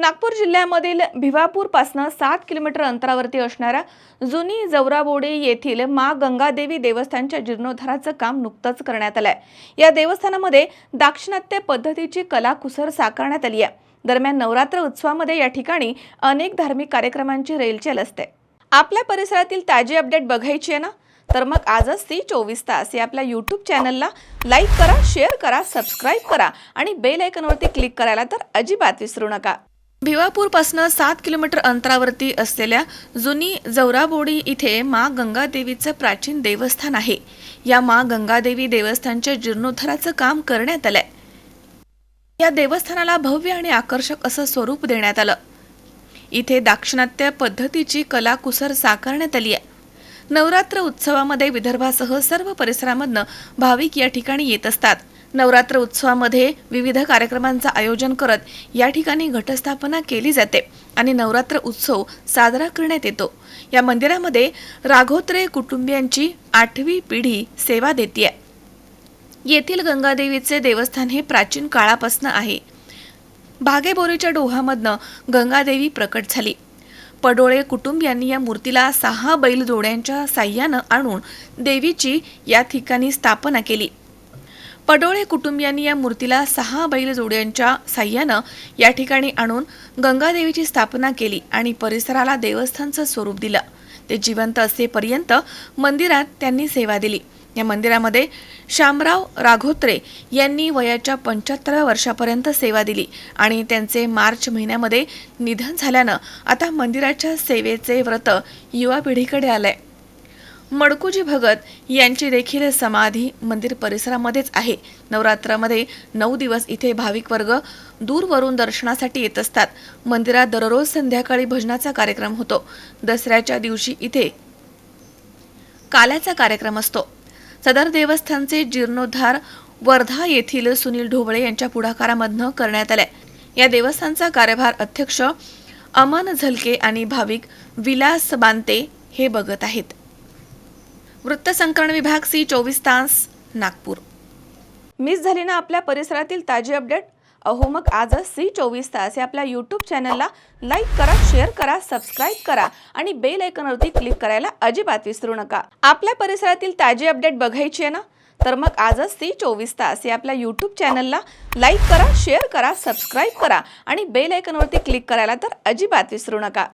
नागपूर जिल्ह्यामधील भिवापूरपासनं सात किलोमीटर अंतरावरती असणाऱ्या जुनी जवराबोडे येथील मा गंगादेवी देवस्थानच्या जीर्णोद्धाराचं काम नुकतंच करण्यात आलंय. या देवस्थानामध्ये दाक्षिणात्य पद्धतीची कलाकुसर साकारण्यात आली आहे. दरम्यान नवरात्र उत्सवामध्ये या ठिकाणी अनेक धार्मिक कार्यक्रमांची रेलचेल असते. आपल्या परिसरातील ताजी अपडेट बघायची आहे ना? तर मग आजच ती चोवीस तास या आपल्या यूट्यूब चॅनलला लाईक करा शेअर करा सबस्क्राईब करा आणि बेल आयकनवरती क्लिक करायला तर अजिबात विसरू नका. भिवापूरपासून सात किलोमीटर अंतरावरती असलेल्या जुनी जवराबोडी इथे मा गंगादेवीचं प्राचीन देवस्थान आहे. या मा गंगादेवी देवस्थानच्या जीर्णोद्धाराचं काम करण्यात आलंय. या देवस्थानाला भव्य आणि आकर्षक असं स्वरूप देण्यात आलं. इथे दाक्षिणात्य पद्धतीची कलाकुसर साकारण्यात आली आहे. नवरात्र उत्सवामध्ये विदर्भासह सर्व परिसरामधनं भाविक या ठिकाणी येत असतात. नवरात्र उत्सवामध्ये विविध कार्यक्रमांचं आयोजन करत या ठिकाणी घटस्थापना केली जाते आणि नवरात्र उत्सव साजरा करण्यात येतो. या मंदिरामध्ये राघोत्रे कुटुंबियांची आठवी पिढी सेवा देते येथील गंगादेवीचे देवस्थान हे प्राचीन काळापासून आहे. भागेबोरीच्या डोहामधनं गंगादेवी प्रकट झाली. पडोळे कुटुंबियांनी या मूर्तीला सहा बैल जोड्यांच्या साह्यानं आणून देवीची या ठिकाणी स्थापना केली. पडोळे कुटुंबियांनी या मूर्तीला सहा बैल जोड्यांच्या साह्यानं या ठिकाणी आणून गंगादेवीची स्थापना केली आणि परिसराला देवस्थानचं स्वरूप दिलं. ते जिवंत असेपर्यंत मंदिरात त्यांनी सेवा दिली. या मंदिरामध्ये शामराव राघोत्रे यांनी वयाच्या पंच्याहत्तराव्या वर्षापर्यंत सेवा दिली आणि त्यांचे मार्च महिन्यामध्ये निधन झाल्यानं आता मंदिराच्या सेवेचे व्रत युवा पिढीकडे आलंय. मडकुजी भगत यांची देखील समाधी मंदिर परिसरामध्येच आहे. नवरात्रामध्ये नऊ दिवस इथे भाविक वर्ग दूरवरून दर्शनासाठी येत असतात. मंदिरात दररोज संध्याकाळी भजनाचा कार्यक्रम होतो. दसऱ्याच्या दिवशी इथे काल्याचा कार्यक्रम असतो. सदर देवस्थानचे जीर्णोद्धार वर्धा येथील सुनील ढोबळे यांच्या पुढाकारामधनं करण्यात आलाय. या देवस्थानचा कार्यभार अध्यक्ष अमन झलके आणि भाविक विलास बांते हे बघत आहेत. वृत्तसंकलन विभाग सी चोवीस तास नागपूर. मिस झाली ना आपल्या परिसरातील ताजी अपडेट? अहो मग आजच सी चोवीस तास या आपल्या यूट्यूब चॅनलला लाईक करा शेअर करा सबस्क्राईब करा आणि बेल आयकॉनवरती क्लिक करायला अजिबात विसरू नका. आपल्या परिसरातील ताजी अपडेट बघायची आहे ना? तर मग आजच सी चोवीस तास या आपल्या यूट्यूब चॅनलला लाईक करा शेअर करा सबस्क्राईब करा आणि बेल आयकॉनवरती क्लिक करायला तर अजिबात विसरू नका.